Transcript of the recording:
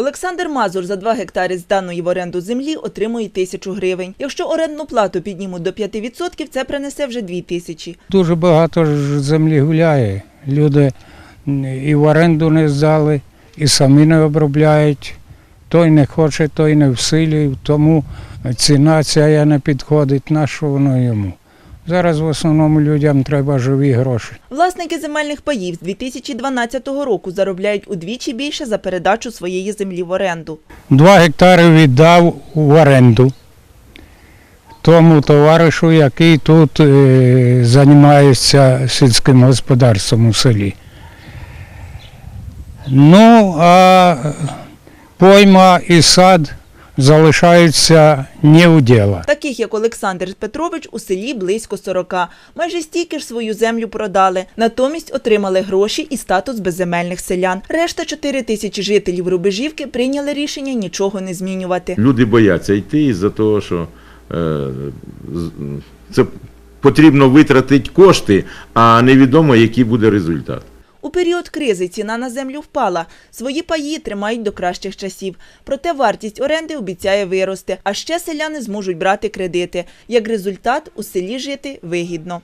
Олександр Мазур за 2 гектари зданої в оренду землі отримує тисячу гривень. Якщо орендну плату піднімуть до 5%, це принесе вже 2 тисячі. Дуже багато землі гуляє. Люди і в оренду не здали, і самі не обробляють. Той не хоче, той не в силі, тому ціна ця не підходить, на що воно йому. Зараз в основному людям треба живі гроші. Власники земельних паїв з 2012 року заробляють удвічі більше за передачу своєї землі в оренду. Два гектари віддав в оренду тому товаришу, який тут е, займається сільським господарством у селі. Ну, а пойма і сад залишаються не у діла. Таких як Олександр Петрович у селі близько 40. Майже стільки ж свою землю продали. Натомість отримали гроші і статус безземельних селян. Решта 4 тисячі жителів Рубежівки прийняли рішення нічого не змінювати. Люди бояться йти із-за того, що е, це потрібно витратити кошти, а невідомо, який буде результат. У період кризи ціна на землю впала. Свої паї тримають до кращих часів. Проте вартість оренди обіцяє вирости. А ще селяни зможуть брати кредити. Як результат, у селі жити вигідно.